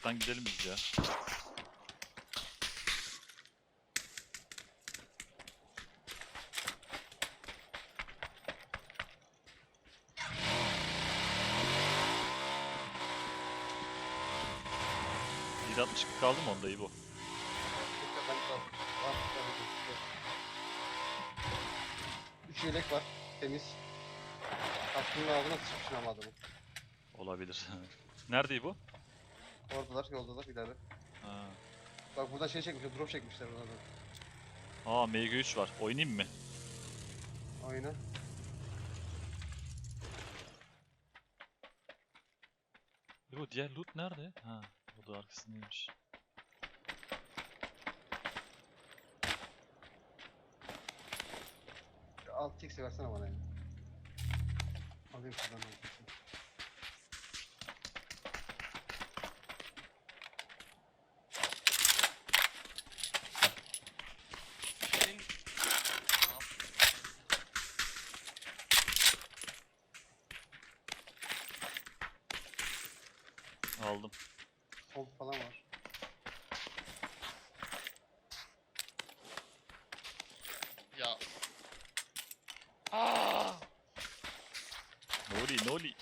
Short'tan gidelim biz ya. %60 kaldı mı onda iyi bu? Üç yelek var. Temiz. Aklının ağzına sıçmışsın ama adamı. Olabilir. Nerede bu? Oradalar, yoldalar ileride. Ha. Bak buradan şey çekmişler, drop çekmişler buradan. Aa MG3 var. Oynayayım mı? Oyna. Bu diğer loot nerede? Ha, o da arkasındaymış. Alt X'i versene bana ya. Alayım şuradan alt Sol falan var. Ya. Aa! Noli noli.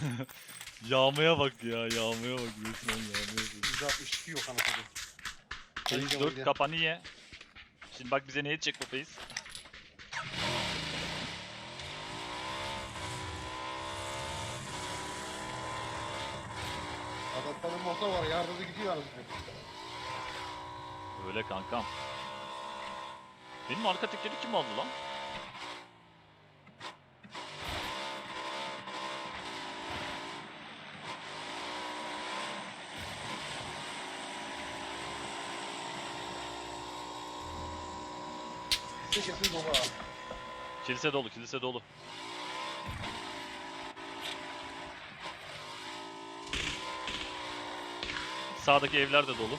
yağmaya bak ya, yağmaya bak. Resmen yağmaya bak. 162 yok anasını. Phase 4 kapanı ye. Şimdi bak bize ne edecek bu Phase? Adamların motor var, yardımda gidiyor anasını. Öyle kankam. Benim arka tekeri kim aldı lan? Kesin dolu ha. Kilise dolu, kilise dolu. Sağdaki evler de dolu.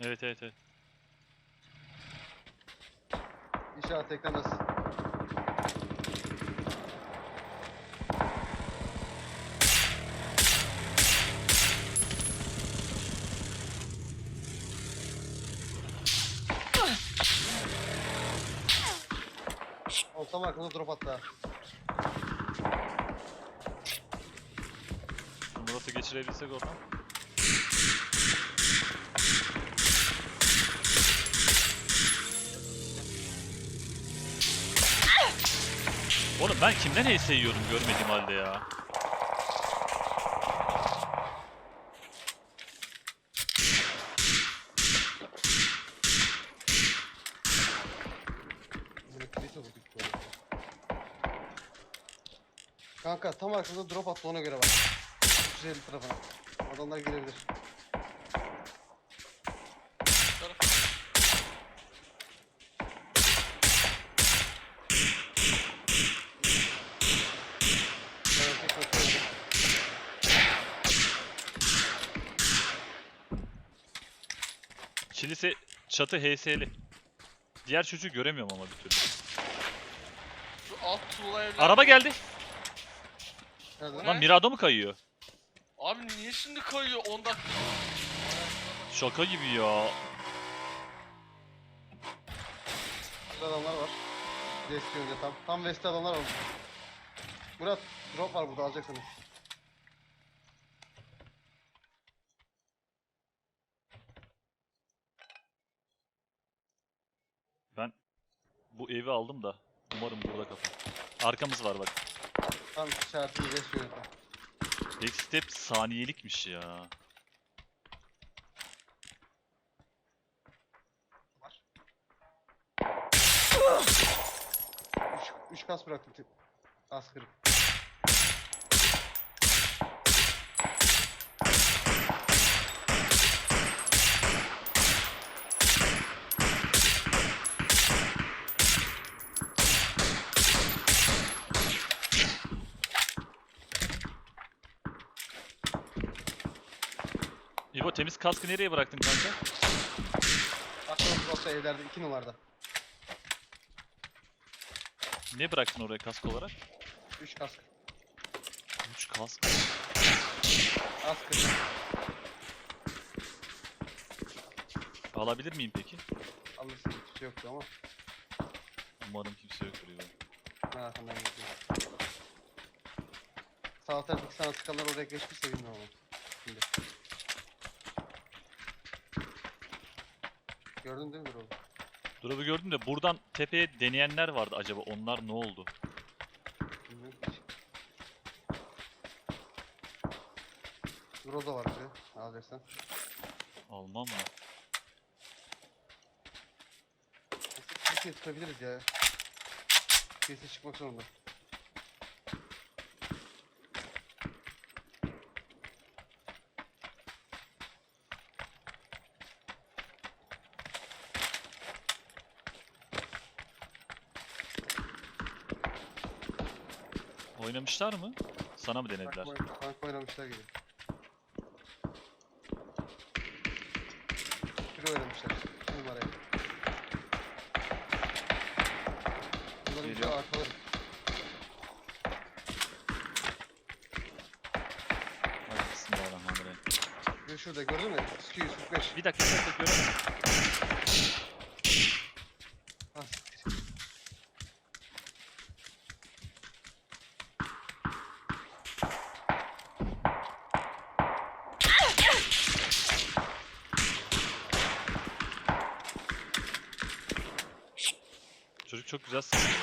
Evet evet evet. İnşallah teklemez. Oltam hakkında drop attı. Murat'ı geçirebilsek oradan. Oğlum ben kimden HS yiyorum görmediğim halde ya. Kanka tam arkamda drop attı ona göre bak. 350 tarafına. Adamlar gelebilir. Kilise çatı HS'li. Diğer çocuğu göremiyorum ama bir türlü. Şu alt tuğla evler... Araba geldi. Nerede? Ne? Lan Mirado mu kayıyor? Abi niye şimdi kayıyor 10 dakika? Şaka gibi ya. Burada adamlar var. West yönde tam. Tam West'te adamlar var. Murat drop var burada alacaksınız. Ben bu evi aldım da umarım burada kapı. Arkamız var bak. Tam yönde tam. Backstep saniyelikmiş ya. Var. 3 3 kas bıraktım. tip. Az kırık. Temiz kaskı nereye bıraktın kanka? Bakalım Frost'a evlerde 2 numarada. Ne bıraktın oraya kask olarak? 3 kask. 3 kask. Kırk. Alabilir miyim peki? Alırsın şey yoktu ama. Umarım kimse yoktur İbo. Ben gidiyorum. Sağ taraftaki sana sıkanlar oraya geçmişse bilmiyorum ama. Şimdi. Gördün değil mi Drogo? Drop'u gördüm de buradan tepeye deneyenler vardı acaba onlar ne oldu? Bilmiyorum ki. Groza var bize. Alacaksan. Almam mı? Bir şey tutabiliriz ya. Birisi çıkmak zorunda. Oynamışlar mı? Sana mı denediler? Tank, tank oynamışlar gibi. Biri oynamışlar. Bir numaraya. Bunları bir Geliyor. arkalarız. Hadi bismillahirrahmanirrahim. Biri şurada gördün mü? 245. Bir dakika bir dakika göremedim. Çok güzel sıkıyor ya.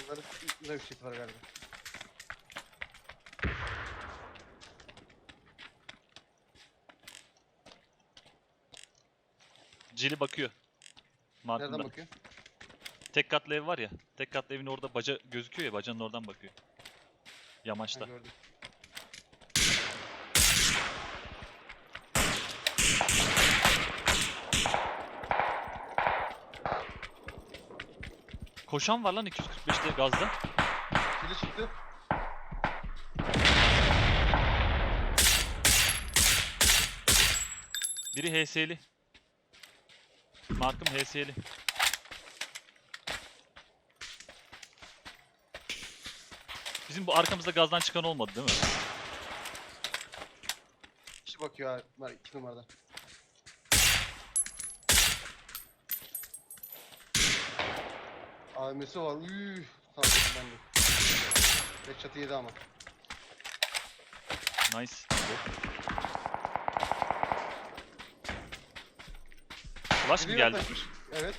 Bunların bir şey var galiba. Cili bakıyor. Nereden Markında. bakıyor? Tek katlı ev var ya. Tek katlı evin orada baca gözüküyor ya. Bacanın oradan bakıyor. Ha, Yamaçta. gördüm. Koşan var lan 245'te gazda. Kili çıktı. Biri HS'li. Markım HS'li. Bizim bu arkamızda gazdan çıkan olmadı değil mi? Kişi bakıyor ha. Var 2 numarada. AVM'si var. Üüüü. Tamam ben de. Ve çatı yedi ama. Nice. Flash mı Biri geldi? yaklaşmış. Evet.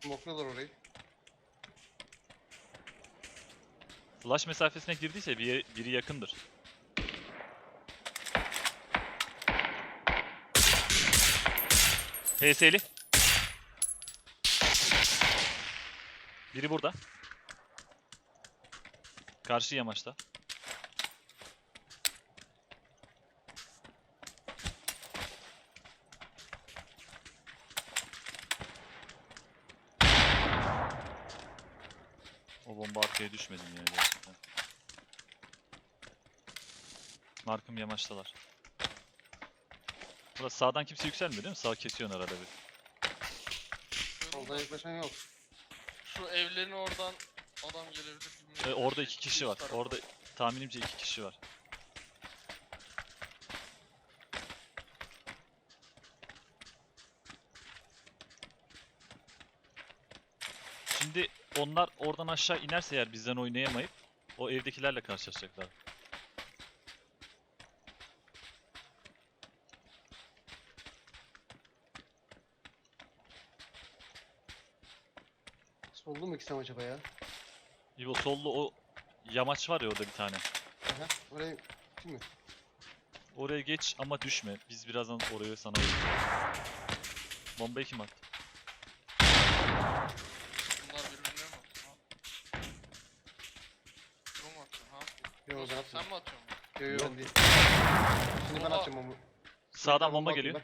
Smokluyorlar orayı. Flash mesafesine girdiyse bir biri yakındır. HS'li. Biri burada. Karşı yamaçta. O bomba arkaya düşmedim ya gerçekten. Markım yamaçtalar. Burası sağdan kimse yükselmiyor değil mi? Sağ kesiyorsun arada bir. Soldan yaklaşan yok. Şu evlerin oradan adam gelebilir. E, bilmiyorum. orada iki kişi var. Orada tahminimce iki kişi var. Şimdi onlar oradan aşağı inerse eğer bizden oynayamayıp o evdekilerle karşılaşacaklar. Soldu mu ikisi acaba ya? İbo sollu o yamaç var ya orada bir tane. Aha. Orayı kim mi? Oraya geç ama düşme. Biz birazdan oraya sana Bombayı kim attı? Bunlar birbirine mi atıyor? Ha? Drone mu atıyor? Ha? Yok ben Sen mi atıyorsun? Yo yo ben değil. Şimdi ben Oha. açayım onu. Sağdan bomba geliyor.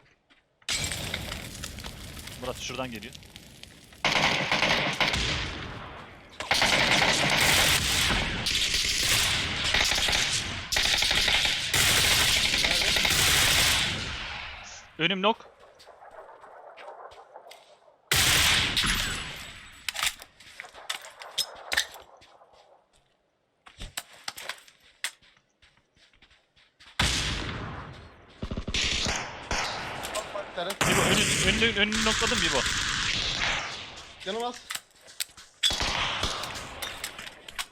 Murat şuradan geliyor. Önüm nok. Bak bak bir tane. Bibo önün, önünü, önünü nokladım Bibo. Canım az.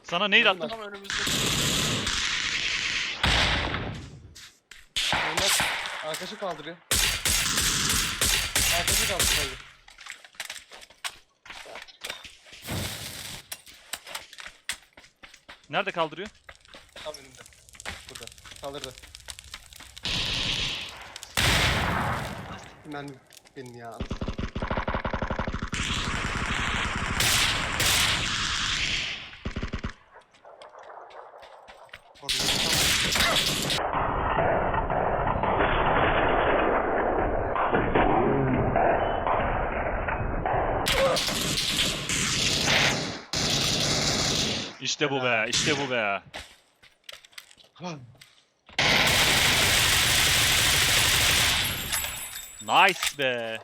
Sana neydi attım? Tam önümüzde. Onlar arkadaşı kaldırıyor. Arkadaşı kaldırıyor. Nerede kaldırıyor? Tam önümde. Burada. Kaldırdı. Ben benim ya. İşte bu be, işte bu be. Nice be.